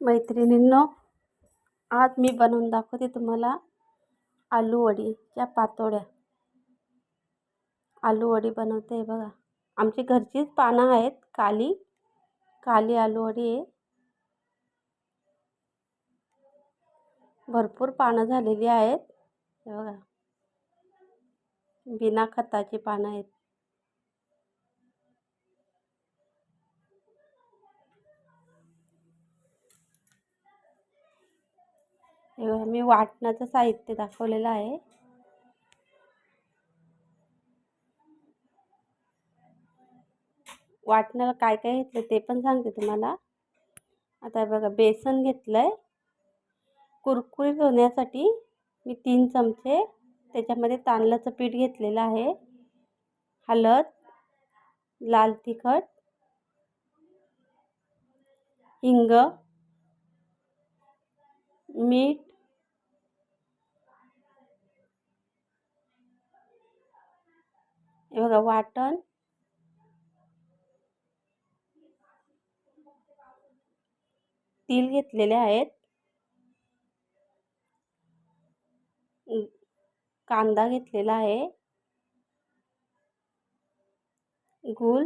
मैत्रिणींनो आज मी बनवून दाखवते तुम्हाला आलू वडीच्या पातोड्या. आलू वडी बनवते बघा. आमची घरचीच पानं आहेत काली काली आलू वडी आहे. भरपूर पानं झालेली आहेत. हे बघा. बिना खताची पानं आहेत. मी वाटणाचं साहित्य दाखवलेलं आहे. वाटण्याला काय काय घेतलं ते पण सांगते तुम्हाला. आता बघा बेसन घेतलं आहे कुरकुरीत होण्यासाठी मी तीन चमचे त्याच्यामध्ये तांदळाचं पीठ घेतलेलं आहे. हळद लाल तिखट हिंग मीठ हे बघा वाटण. तीळ घेतलेले आहेत. कांदा घेतलेला आहे. गूळ.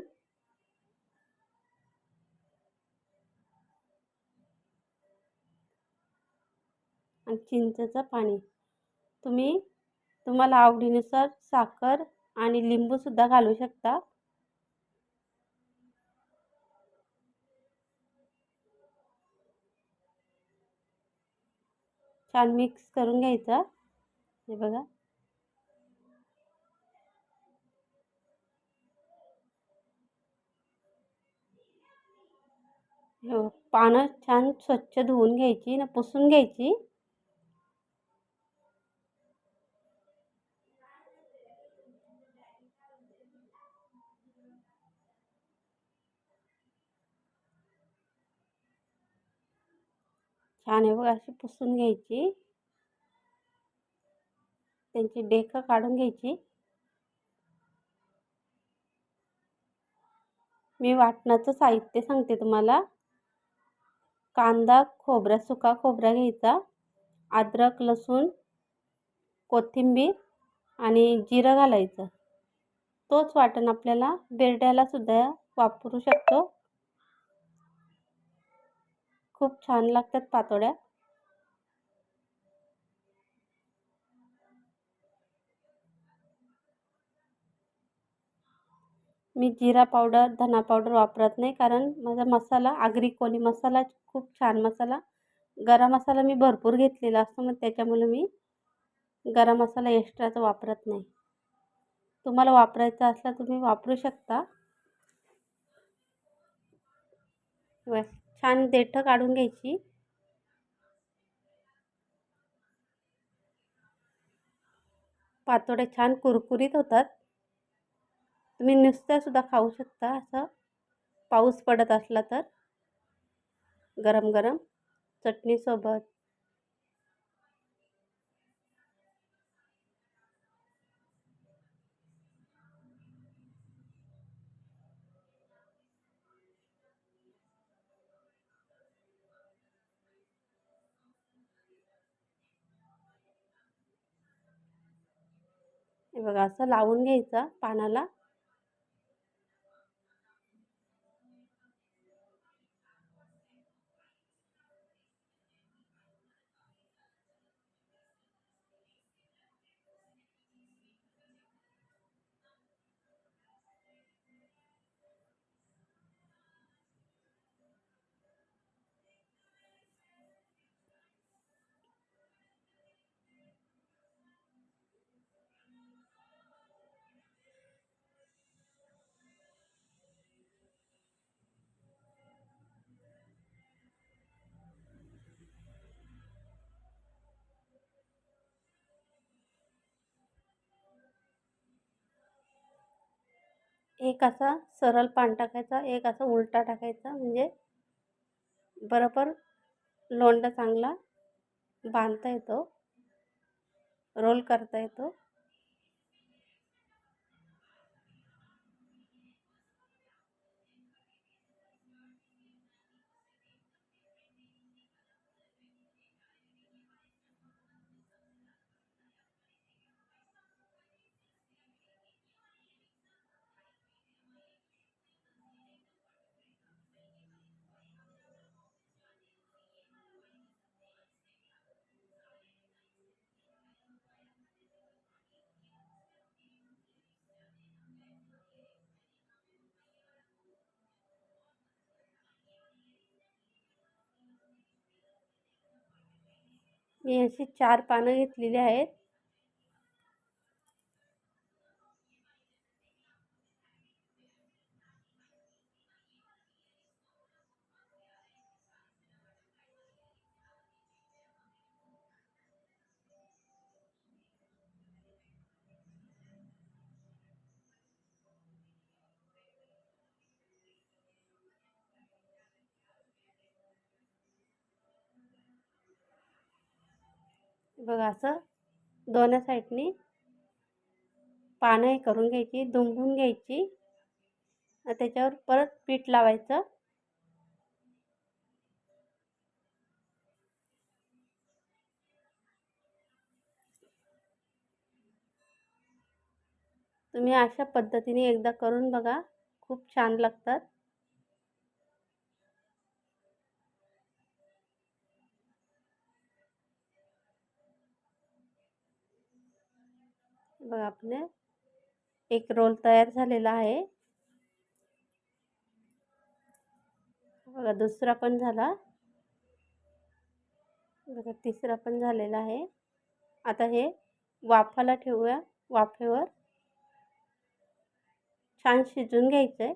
आणि चिंचेचं पाणी. तुम्ही तुम्हाला आवडीनुसार साखर आणि लिंबूसुद्धा घालू शकता. छान मिक्स करून घ्यायचा. हे बघा. हो पानं छान स्वच्छ धुवून घ्यायची ना पुसून घ्यायची. छान आहे बघ अशी पुसून घ्यायची. त्यांची डेकं काढून घ्यायची. मी वाटणाचं साहित्य सांगते तुम्हाला. कांदा खोबरा सुका खोबरा घ्यायचा. अद्रक लसूण कोथिंबीर आणि जिरं घालायचं. तोच वाटण आपल्याला बेरड्यालासुद्धा वापरू शकतो. खूप छान लागतात पातोड्या. मी जिरा पावडर धना पावडर वापरत नाही कारण माझा मसाला आगरी कोली मसाला खूप छान मसाला. गरम मसाला मी भरपूर घेतलेला असतो मग त्याच्यामुळे मी गरम मसाला एक्स्ट्राचा वापरत नाही. तुम्हाला वापरायचा असला तुम्ही वापरू शकता. छान देठं काढून घ्यायची. पातोडे छान कुरकुरीत होतात. तुम्ही नुसत्यासुद्धा खाऊ शकता असं. पाऊस पडत असला तर. गरम गरम चटणीसोबत. हे बघा असं लावून घ्यायचा पानाला. एक असा सरळ पान टाकायचा एक असा उलटा टाकायचा म्हणजे बरोबर लोंढा चांगला बांधता येतो रोल करता येतो. मी अशी चार पानं घेतलेली आहेत. बघा असं दोन्ही साईडनी पानं हे करून घ्यायची दुमडून घ्यायची. त्याच्यावर परत पीठ लावायचं. तुम्ही अशा पद्धतीने एकदा करून बघा. खूप छान लागतात. बघा आपले. एक रोल तयार झालेला आहे. बघा दुसरा पण झाला. बघा तिसरा पण झालेला आहे. आता हे वाफाला ठेवूया. वाफेवर छान शिजून घ्यायचं आहे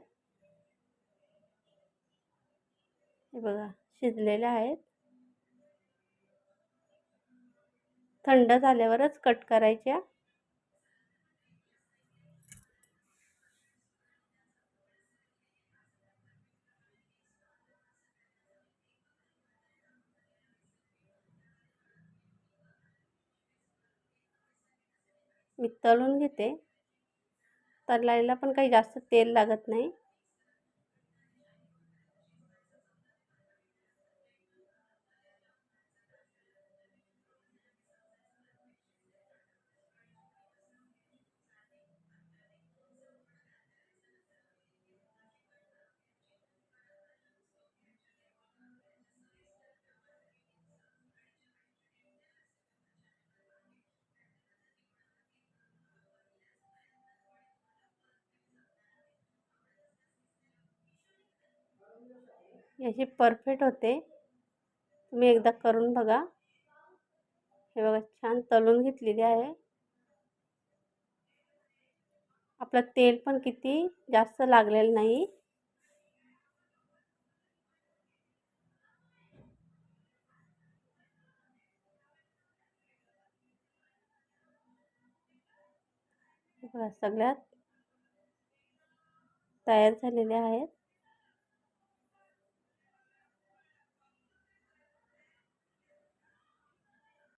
हे बघा शिजलेले आहेत. थंड झाल्यावरच कट करायच्या. मी तळून घेते. तळायला पण काही जास्त तेल लागत नाही. याची परफेक्ट होते. तुम्ही एकदा करून बघा. हे बघा छान तळून घेतलेली आहे. आपलं तेल पण किती जास्त लागलेलं नाही. बघा सगळ्यात तयार झालेले आहेत.